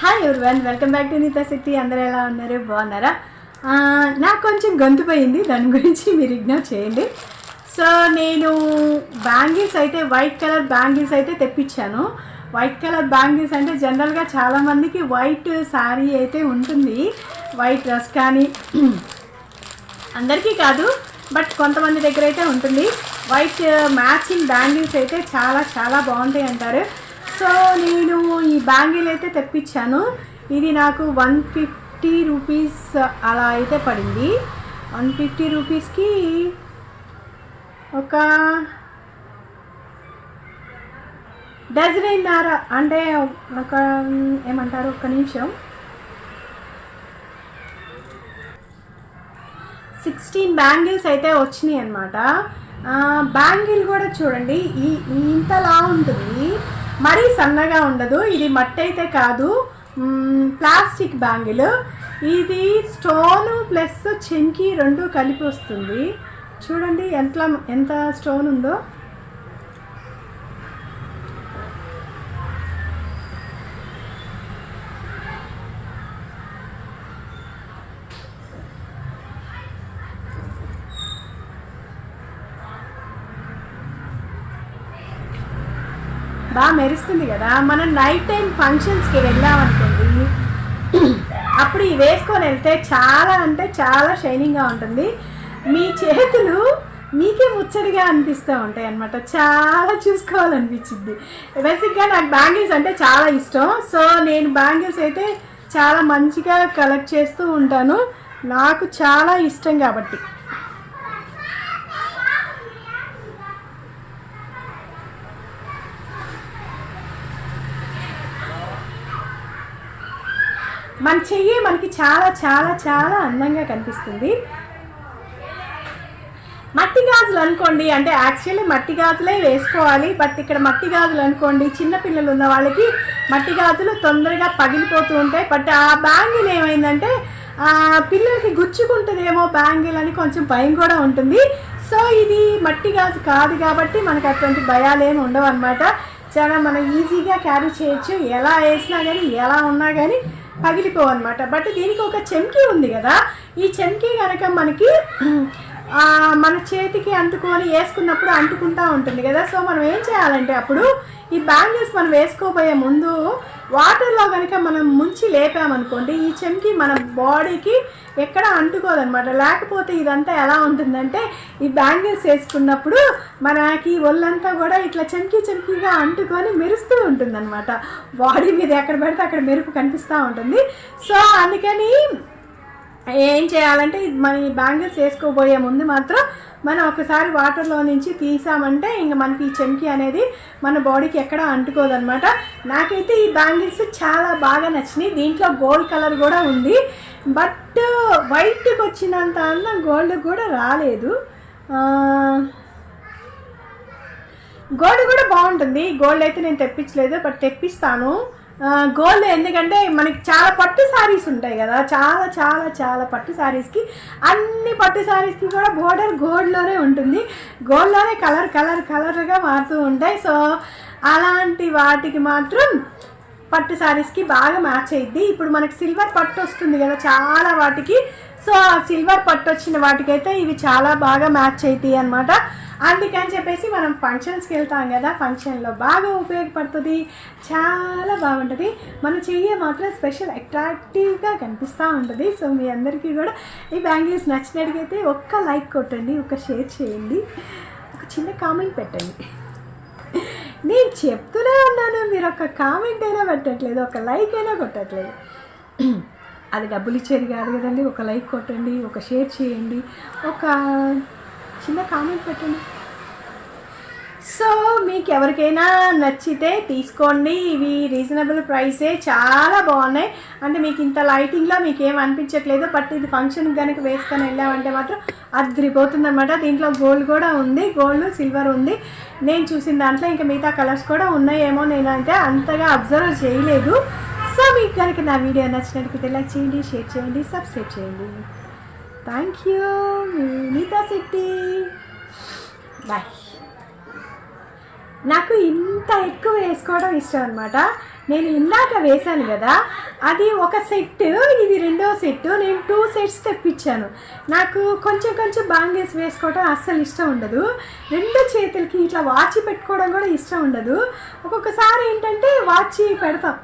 Hi everyone welcome back to Neeta city అందరూ ఎలా ఉన్నారు? బాగున్నారా? నాకు కొంచెం గొంతు పోయింది దాని గురించి మీరు ఇగ్నోర్ చేయండి. సో నేను బ్యాంగిల్స్ అయితే వైట్ కలర్ బ్యాంగిల్స్ అయితే తెప్పించాను. వైట్ కలర్ బ్యాంగిల్స్ అంటే జనరల్గా చాలామందికి వైట్ శారీ అయితే ఉంటుంది. వైట్ డ్రెస్ కానీ అందరికీ కాదు బట్ కొంతమంది దగ్గర అయితే ఉంటుంది. వైట్ మ్యాచింగ్ బ్యాంగిల్స్ అయితే చాలా చాలా బాగుంటాయి అంటారు. సో నేను ఈ బ్యాంగిల్ అయితే తెప్పించాను. ఇది నాకు వన్ ఫిఫ్టీ రూపీస్ అలా అయితే పడింది. వన్ ఫిఫ్టీ రూపీస్కి ఒక డజన్ అయినారా అంటే ఒక ఏమంటారు ఒక్క నిమిషం. సిక్స్టీన్ బ్యాంగిల్స్ అయితే వచ్చినాయి అనమాట బ్యాంగిల్ కూడా చూడండి. ఈ ఈ ఇంతలా ఉంటుంది. మరీ సన్నగా ఉండదు. ఇది మట్టి అయితే కాదు ప్లాస్టిక్ బ్యాంగిల్. ఇది స్టోను ప్లస్ చెంకి రెండు కలిపి వస్తుంది. చూడండి ఎంత ఎంత స్టోన్ ఉందో. బాగా మెరుస్తుంది కదా. మనం నైట్ టైం ఫంక్షన్స్కి వెళ్ళామనుకోండి అప్పుడు ఇవి వేసుకొని వెళ్తే చాలా అంటే చాలా షైనింగ్గా ఉంటుంది. మీ చేతులు మీకే ముచ్చటిగా అనిపిస్తూ ఉంటాయి అనమాట చాలా చూసుకోవాలనిపించింది. బేసిక్గా నాకు బ్యాంగిల్స్ అంటే చాలా ఇష్టం. సో నేను బ్యాంగిల్స్ అయితే చాలా మంచిగా కలెక్ట్ చేస్తూ ఉంటాను. నాకు చాలా ఇష్టం కాబట్టి. మన చెయ్యి మనకి చాలా చాలా చాలా అందంగా కనిపిస్తుంది. మట్టి గాజులు అనుకోండి అంటే యాక్చువల్లీ మట్టి గాజులే వేసుకోవాలి బట్ ఇక్కడ మట్టి గాజులు అనుకోండి చిన్నపిల్లలు ఉన్న వాళ్ళకి మట్టి గాజులు తొందరగా పగిలిపోతూ ఉంటాయి. బట్ ఆ బ్యాంగిల్ ఏమైందంటే పిల్లలకి గుచ్చుకుంటుందేమో బ్యాంగిల్ అని కొంచెం భయం కూడా ఉంటుంది. సో ఇది మట్టి గాజు కాదు కాబట్టి మనకు అటువంటి భయాలు ఏమి ఉండవు అనమాట చాలా మనం ఈజీగా క్యారీ చేయొచ్చు. ఎలా వేసినా కానీ ఎలా ఉన్నా కానీ పగిలిపోవు అనమాట బట్ దీనికి ఒక చెంకీ ఉంది కదా ఈ చెంకీ కనుక మనకి మన చేతికి అంటుకొని వేసుకున్నప్పుడు అంటుకుంటా ఉంటుంది కదా. సో మనం ఏం చేయాలంటే అప్పుడు ఈ బ్యాంగిల్స్ మనం వేసుకోబోయే ముందు వాటర్లో కనుక మనం ముంచి లేపామనుకోండి ఈ చెంకి మన బాడీకి ఎక్కడ అంటుకోదనమాట. లేకపోతే ఇదంతా ఎలా ఉంటుందంటే ఈ బ్యాంగిల్స్ వేసుకున్నప్పుడు మనకి ఒళ్ళంతా కూడా ఇట్లా చెంకి చెంకిగా అంటుకొని మెరుస్తూ ఉంటుందన్నమాట బాడీ మీద ఎక్కడ పెడితే అక్కడ మెరుపు కనిపిస్తూ ఉంటుంది. సో అందుకని ఏం చేయాలంటే మన ఈ బ్యాంగిల్స్ వేసుకోబోయే ముందు మాత్రం మనం ఒకసారి వాటర్లో నుంచి తీసామంటే ఇంక మనకి ఈ చెంకి అనేది మన బాడీకి ఎక్కడ అంటుకోదనమాట. నాకైతే ఈ బ్యాంగిల్స్ చాలా బాగా నచ్చినాయి. దీంట్లో గోల్డ్ కలర్ కూడా ఉంది. బట్ వైట్కి వచ్చినంత అందం గోల్డ్ కూడా రాలేదు. గోల్డ్ కూడా బాగుంటుంది. గోల్డ్ అయితే నేను తెప్పించలేదు బట్ తెప్పిస్తాను. గోల్డ్ ఎందుకంటే మనకి చాలా పట్టు శారీస్ ఉంటాయి కదా. చాలా చాలా చాలా పట్టు శారీస్కి అన్ని పట్టు శారీస్కి కూడా బోర్డర్ గోల్డ్లోనే ఉంటుంది. గోల్డ్లోనే కలర్ కలర్ కలర్గా మారుతూ ఉంటాయి. సో అలాంటి వాటికి మాత్రం పట్టు శారీస్కి బాగా మ్యాచ్ అయ్యిద్ది ఇప్పుడు మనకి సిల్వర్ పట్టు వస్తుంది కదా చాలా వాటికి. సో ఆ సిల్వర్ పట్టు వచ్చిన వాటికైతే ఇవి చాలా బాగా మ్యాచ్ అవుతాయి అనమాట అందుకని చెప్పేసి మనం ఫంక్షన్స్కి వెళ్తాం కదా. ఫంక్షన్లో బాగా ఉపయోగపడుతుంది. చాలా బాగుంటుంది. మన చెయ్యి మాత్రం స్పెషల్ అట్రాక్టివ్గా కనిపిస్తూ ఉంటుంది. సో మీ అందరికీ కూడా ఈ బ్యాంగిల్స్ నచ్చినట్టుగైతే ఒక్క లైక్ కొట్టండి ఒక షేర్ చేయండి. ఒక చిన్న కామెంట్ పెట్టండి. నేను చెప్తూనే ఉన్నాను మీరు ఒక కామెంట్ అయినా పెట్టట్లేదు ఒక లైక్ అయినా కొట్టట్లేదు. అది డబ్బులు ఇచ్చేది కాదు కదండి ఒక లైక్ కొట్టండి ఒక షేర్ చేయండి ఒక చిన్న కామెంట్ పెట్టండి. సో మీకు ఎవరికైనా నచ్చితే తీసుకోండి. ఇవి రీజనబుల్ ప్రైసే. చాలా బాగున్నాయి. అంటే మీకు ఇంత లైటింగ్లో మీకు ఏం అనిపించట్లేదు. బట్ ఇది ఫంక్షన్ కనుక వేసుకొని వెళ్ళామంటే మాత్రం అదిరిపోతుంది అనమాట దీంట్లో గోల్డ్ కూడా ఉంది. గోల్డ్ సిల్వర్ ఉంది. నేను చూసిన దాంట్లో ఇంకా మిగతా కలర్స్ కూడా ఉన్నాయేమో నేను అంటే అంతగా అబ్జర్వ్ చేయలేదు. సో మీకు కనుక నా వీడియో నచ్చినట్లయితే లైక్ చేయండి షేర్ చేయండి సబ్స్క్రైబ్ చేయండి. Thank you. Neeta Shetty. Bye. నాకు ఇంత ఎక్కువ వేసుకోవడం ఇష్టం అనమాట నేను ఇందాక వేశాను కదా అది ఒక సెట్ ఇది రెండో సెట్ నేను టూ సెట్స్ తెప్పించాను. నాకు కొంచెం కొంచెం బ్యాంగిల్స్ వేసుకోవడం అస్సలు ఇష్టం ఉండదు. రెండు చేతులకి ఇట్లా వాచ్ పెట్టుకోవడం కూడా ఇష్టం ఉండదు. ఒక్కొక్కసారి ఏంటంటే వాచ్ పెడతాం.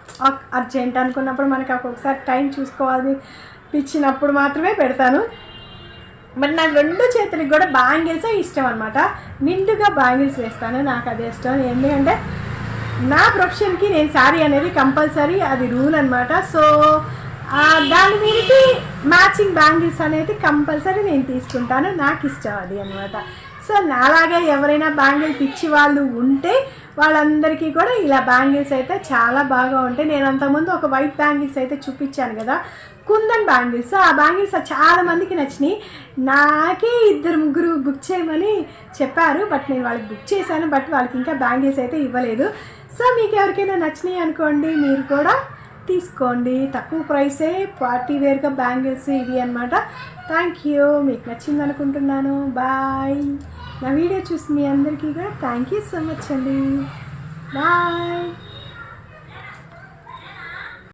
అర్జెంట్ అనుకున్నప్పుడు మనకి ఒక్కొక్కసారి టైం చూసుకోవాలి. పిచ్చినప్పుడు మాత్రమే పెడతాను. మరి నాకు రెండు చేతులకి కూడా బ్యాంగిల్సే ఇష్టం అనమాట నిండుగా బ్యాంగిల్స్ వేస్తాను నాకు అదే ఇష్టం. ఎందుకంటే నా ప్రొఫెషన్కి నేను శారీ అనేది కంపల్సరీ అది రూల్ అనమాట సో దాని మీదకి మ్యాచింగ్ బ్యాంగిల్స్ అనేది కంపల్సరీ నేను తీసుకుంటాను. నాకు ఇష్టం అది అనమాట సో నాలాగా ఎవరైనా బ్యాంగిల్ పిచ్చి వాళ్ళు ఉంటే వాళ్ళందరికీ కూడా ఇలా బ్యాంగిల్స్ అయితే చాలా బాగా ఉంటాయి. నేను అంతకుముందు ఒక వైట్ బ్యాంగిల్స్ అయితే చూపించాను కదా కుందన్ బ్యాంగిల్స్. ఆ బ్యాంగిల్స్ చాలా మందికి నచ్చినాయి. నాకే ఇద్దరు ముగ్గురు బుక్ చేయమని చెప్పారు బట్ నేను వాళ్ళకి బుక్ చేశాను బట్ వాళ్ళకి ఇంకా బ్యాంగిల్స్ అయితే ఇవ్వలేదు. సో మీకు ఎవరికైనా నచ్చినాయి అనుకోండి మీరు కూడా తీసుకోండి. తక్కువ ప్రైసే పార్టీ వేర్గా బ్యాంగిల్స్ ఇవి అనమాట థ్యాంక్ యూ మీకు నచ్చింది అనుకుంటున్నాను. బాయ్ నా వీడియో చూసి మీ అందరికీ కూడా థ్యాంక్ యూ సో మచ్ అండి. బాయ్